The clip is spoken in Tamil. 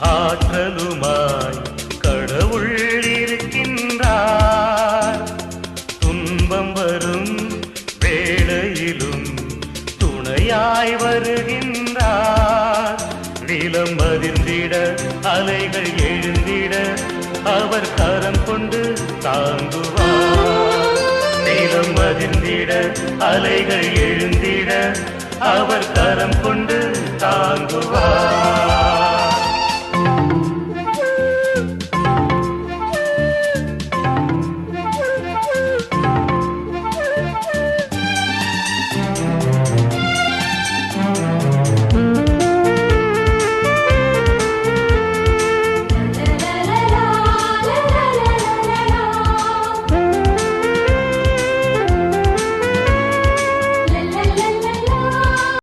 ஆற்றலுமாய் கடவுள் இருக்கின்றார். துன்பம் வரும் வேளையிலும் துணையாய் வருகின்றார். நிலம் அதிர்ந்திட அலைகள் எழுந்திட அவர் கரம் கொண்டு தாங்குவார். நிலம் அதிர்ந்திட அலைகள் எழுந்திட அவர் கரம் கொண்டு தாங்குவார்.